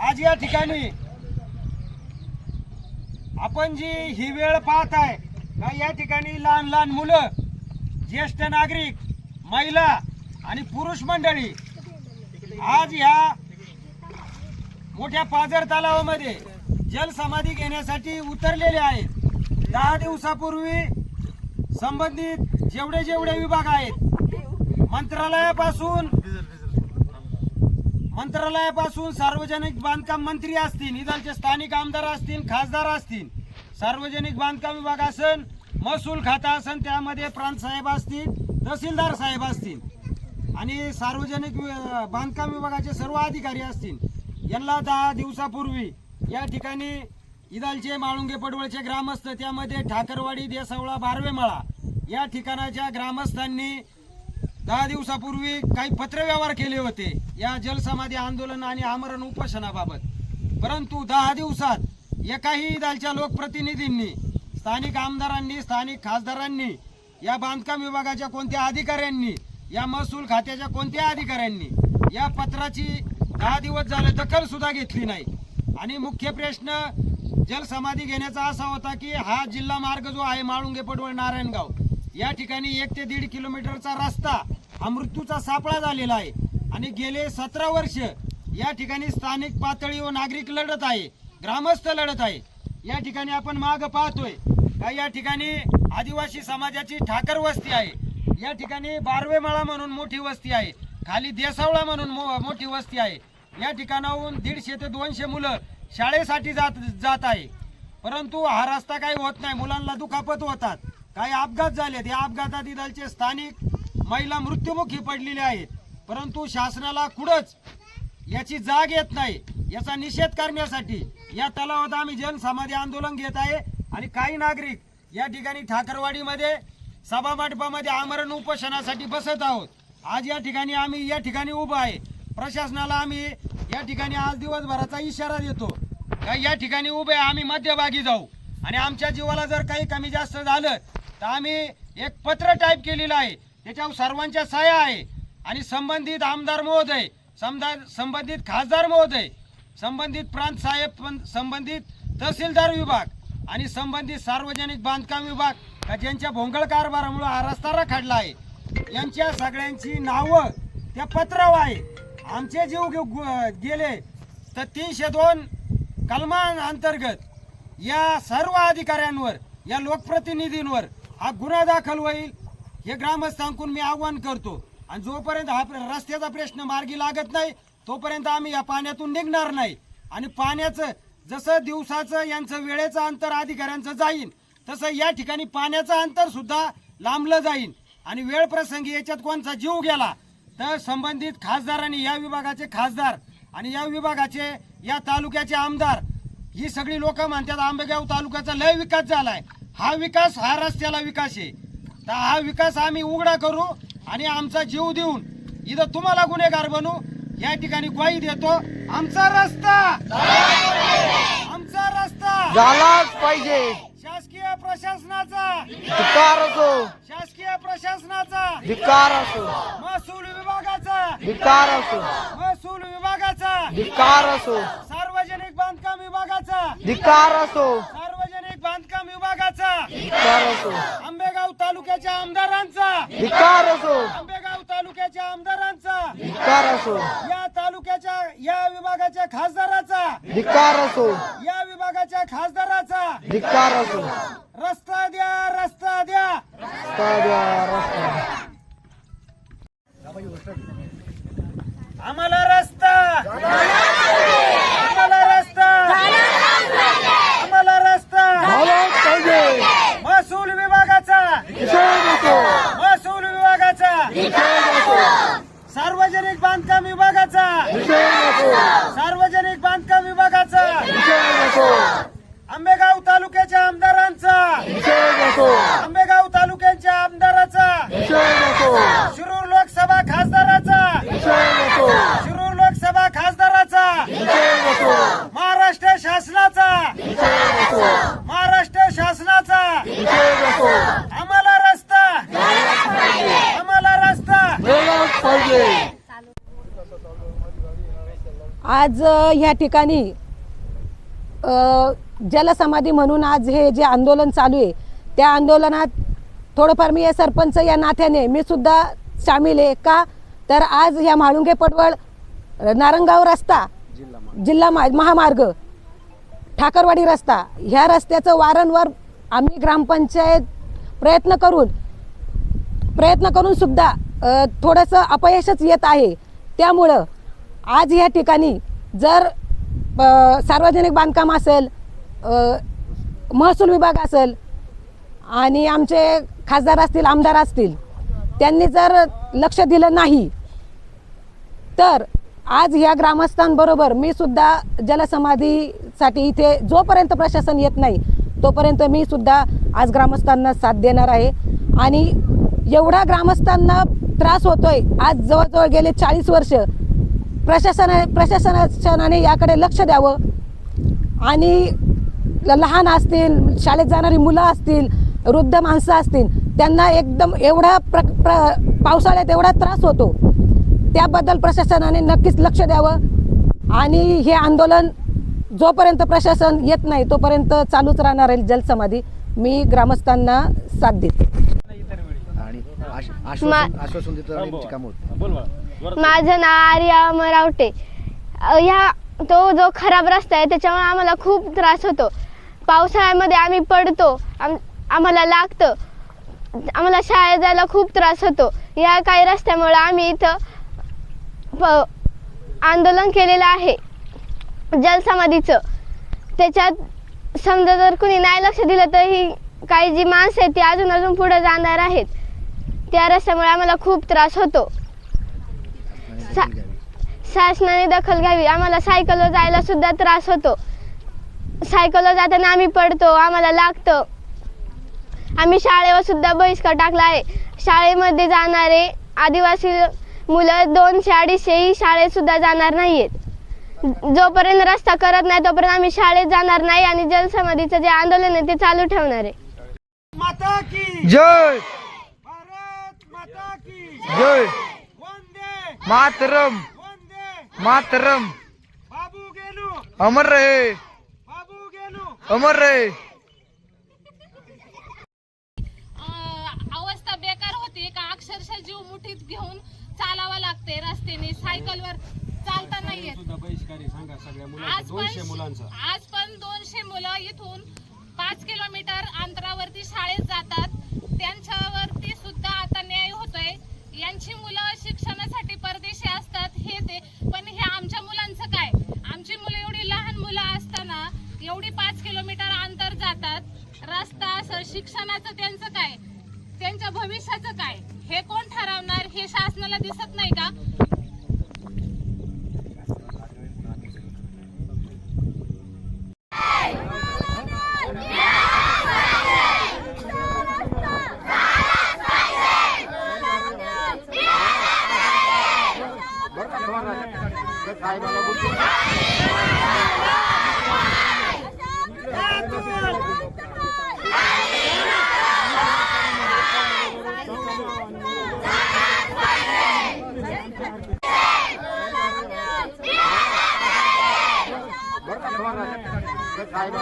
आज या ठिकाणी आपण जी ही वेळ पाहत आहे का या ठिकाणी लहान लहान मुलं ज्येष्ठ नागरिक महिला आणि पुरुष मंडळी आज ह्या मोठ्या पाझर तलावामध्ये जलसमाधी घेण्यासाठी उतरलेले आहेत. दहा दिवसापूर्वी संबंधित जेवढे जेवढे विभाग आहेत मंत्रालयापासून मंत्रालयापासून सार्वजनिक बांधकाम मंत्री असतील इथलचे स्थानिक आमदार असतील खासदार असतील सार्वजनिक बांधकाम विभाग असन महसूल खाता असन त्यामध्ये प्रांत साहेब असतील तहसीलदार साहेब असतील आणि सार्वजनिक बांधकाम विभागाचे सर्व अधिकारी असतील. यांना दहा दिवसापूर्वी या ठिकाणी इदालचे माळुंगे पडवळचे ग्रामस्थ त्यामध्ये ठाकरवाडी देसावळा बारवेमाळा या ठिकाणाच्या ग्रामस्थांनी दहा दिवसापूर्वी काही पत्रव्यवहार केले होते. या जलसमाधी आंदोलन आणि आमरण उपोषणाबाबत. परंतु दहा दिवसात एकाही दलच्या लोकप्रतिनिधींनी स्थानिक आमदारांनी स्थानिक खासदारांनी या बांधकाम विभागाच्या कोणत्या अधिकाऱ्यांनी या महसूल खात्याच्या कोणत्या अधिकाऱ्यांनी या पत्राची दहा दिवस झाले दखल सुद्धा घेतली नाही. आणि मुख्य प्रश्न जलसमाधी घेण्याचा असा होता की हा जिल्हा मार्ग जो आहे माळुंगे पडवळ नारायणगाव या ठिकाणी एक ते दीड किलोमीटरचा रस्ता हा मृत्यूचा सापळा झालेला आहे. आणि गेले सतरा वर्ष या ठिकाणी स्थानिक पातळी व नागरिक लढत आहे ग्रामस्थ लढत आहे. या ठिकाणी आपण माग पाहतोय का या ठिकाणी आदिवासी समाजाची ठाकर वस्ती आहे. या ठिकाणी बारवेमाळा म्हणून मोठी वस्ती आहे खाली देसावळा म्हणून मो- मोठी वस्ती आहे. या ठिकाणाहून दीडशे ते दोनशे मुलं शाळेसाठी जात जात आहे. परंतु हा रस्ता काही होत नाही मुलांना दुखापत होतात. काही अपघात झालेत. या अपघातात इथलचे स्थानिक महिला मृत्युमुखी पडलेल्या आहेत. परंतु शासनाला कुठंच याची जाग येत नाही. याचा निषेध करण्यासाठी या तलावात आम्ही जनसमाधी आंदोलन घेत आहे. आणि काही नागरिक या ठिकाणी ठाकरवाडीमध्ये सभामंडपामध्ये आमरण उपोषणासाठी बसत आहोत. आज या ठिकाणी आम्ही या ठिकाणी उभं आहे. प्रशासनाला आम्ही या ठिकाणी आज दिवसभराचा इशारा देतो. का या ठिकाणी उभे आहे, आम्ही मध्यभागी जाऊ. आणि आमच्या जीवाला जर काही कमी जास्त झालं तर आम्ही एक पत्र टाईप केलेलं आहे. त्याच्यावर सर्वांच्या सह्या आहे. आणि संबंधित आमदार महोदय समजा संबंधित खासदार महोदय संबंधित प्रांत साहेब पण- संबंधित तहसीलदार विभाग आणि संबंधित सार्वजनिक बांधकाम विभाग का ज्यांच्या भोंगळ कारभारामुळे हा रस्ता आहे. यांच्या सगळ्यांची नावं त्या पत्रावर आहे आमचे जीव गु- गेले तर तीनशे दोन कलमांतर्गत या सर्व अधिकाऱ्यांवर या लोकप्रतिनिधींवर हा गुन्हा दाखल होईल. हे ग्रामस्थांकडून मी आव्हान करतो. आणि जोपर्यंत हा प्र- रस्त्याचा प्रश्न मार्गी लागत नाही तोपर्यंत आम्ही या पाण्यातून निघणार नाही. आणि पाण्याचं जसं दिवसाचं यांचं वेळेचं अंतर अधिकाऱ्यांचं जाईन तसं या ठिकाणी पाण्याचं अंतर सुद्धा लांबलं जाईल आणि वेळ प्रसंगी याच्यात कोणचा जीव गेला तर संबंधित खासदारांनी या विभागाचे खासदार आणि या विभागाचे या तालुक्याचे आमदार ही सगळी लोक म्हणतात आंबेगाव तालुक्याचा लय विकास झालाय. हा विकास हा रस्त्याला विकास आहे. तर हा विकास आम्ही उघडा करू आणि आमचा जीव देऊन इथं तुम्हाला गुन्हेगार बनू. या ठिकाणी ग्वाही देतो. आमचा रस्ता! आमचा रस्ता! झालाच पाहिजे. शासकीय प्रशासनाचा! धिकार असो. शासकीय प्रशासनाचा! धिकार असो. महसूल विभागाचा! धिकार असो. महसूल विभागाचा! धिकार असो. सार्वजनिक बांधकाम विभागाचा! धिकार असो. सार्वजनिक बांधकाम विभागाचा! धिकार असो. तालुक्याच्या आमदारांचा. धिकार असो. आंबेगाव तालुक्याच्या आमदारांचा. धिकार असो. या तालुक्याच्या या विभागाच्या खासदाराचा. धिकार असो. या विभागाच्या खासदाराचा. धिकार असो. रस्ता द्या रस्ता द्या. रस्ता द्या रस्ता आम्हाला रस्ता आम्हाला रस्ता आम्हाला रस्ता झालाच पाहिजे महसूल विभागाचा निषेध असो महसूल विभागाचा निषेध असो सार्वजनिक बांधकाम विभागाचा निषेध असो सार्वजनिक बांधकाम विभागाचा निषेध असो आंबेगाव तालुक्याच्या आमदारांचा असो आंबेगाव तालुक्याच्या आमदाराचा. निषेध असो शिरूर लोकसभा खासदाराचा. निषेध असो शिरूर लोकसभा खासदाराचा. निषेध असो महाराष्ट्र शासनाचा. निषेध असो महाराष्ट्र शासनाचा. निषेध असो आम्हाला रस्ता. आम्हाला रस्ता. मिळालाच पाहिजे. आज ह्या ठिकाणी अ, जलसमाधी म्हणून आज हे जे आंदोलन चालू आहे त्या आंदोलनात थोडंफार मी हे सरपंच या नात्याने मी सुद्धा सामील आहे. का? तर आज ह्या म्हाळुंगे पडवळ नारंगाव रस्ता जिल्हा महामार्ग ठाकरवाडी रस्ता ह्या रस्त्याचं वारंवार आम्ही ग्रामपंचायत प्रयत्न करून प्रयत्न करून सुद्धा थोडंसं अपयशच येत आहे. त्यामुळं आज या ठिकाणी जर सार्वजनिक बांधकाम असेल महसूल विभाग असेल आणि आमचे खासदार असतील आमदार असतील त्यांनी जर लक्ष दिलं नाही तर आज ह्या ग्रामस्थांबरोबर मी सुद्धा जलसमाधीसाठी इथे जोपर्यंत प्रशासन येत नाही तोपर्यंत मी सुद्धा आज ग्रामस्थांना साथ देणार आहे. आणि एवढा ग्रामस्थांना त्रास होतोय आज जवळजवळ गेले चाळीस वर्ष प्रशासना प्रशासनाने याकडे लक्ष द्यावं. आणि लहान असतील शाळेत जाणारी मुलं असतील वृद्ध माणसं असतील त्यांना एकदम एवढा प्र प्र पावसाळ्यात एवढा त्रास होतो. त्याबद्दल प्रशासनाने नक्कीच लक्ष द्यावं. आणि हे आंदोलन जोपर्यंत प्रशासन येत नाही तोपर्यंत चालूच राहणार आहे जलसमाधी. मी ग्रामस्थांना साथ देते. माझं नाव आर्या मरावटे. ह्या तो जो खराब रस्ता आहे त्याच्यामुळे आम्हाला खूप त्रास होतो. पावसाळ्यामध्ये आम्ही पडतो. आम आम्हाला लागतं. आम्हाला शाळेत जायला खूप त्रास होतो. या काही रस्त्यामुळे आम्ही इथं प आंदोलन केलेलं आहे. जलसमाधीचं. त्याच्यात समजा जर कुणी नाही लक्ष दिलं तर ही काही जी माणसं आहेत ती अजून अजून पुढे जाणार आहेत. त्या रस्त्यामुळे आम्हाला खूप त्रास होतो. सा- शासनाने दखल घ्यावी. आम्हाला सायकलवर जायला सुद्धा त्रास होतो. सायकलवर जाताना आम्ही पडतो. आम्हाला लागतं. आम्ही शाळेवर सुद्धा बहिष्कार टाकला आहे. शाळेमध्ये जाणारे आदिवासी मुलं दोनशे अडीचशे ही शाळेत सुद्धा जाणार नाहीयेत. जोपर्यंत रस्ता करत नाही तोपर्यंत आम्ही शाळेत जाणार नाही आणि जलसमाधीचं जे आंदोलन आहे ते चालू ठेवणार आहे. माता की जय! भारत माता की जय! वंदे! मातरम! वंदे! मातरम! बाबू गेलू! अमर रहे! बाबू गेलू! अमर रहे! लागते रस्त्याने सायकलवर चालता नाही येत. सुद्धा बहिष्कारी सांगा सगळ्या आज दोनशे पण मुलांचा. आज पण दोनशे मुलं इथून पाच किलोमीटर अंतरावरती शाळेत जातात. त्यांच्यावरती सुद्धा आता न्याय होतोय. यांची मुलं शिक्षणासाठी परदेशी असतात हे ते. पण हे आमच्या मुलांचं काय? आमची मुलं एवढी लहान मुलं असताना एवढी पाच किलोमीटर अंतर जातात. रस्ता असं शिक्षणाचं त्यांचं काय? त्यांच्या भविष्याचं काय? हे कोण ठरवणार? हे शासनाला दिसत नाही का? ถ้าใครมั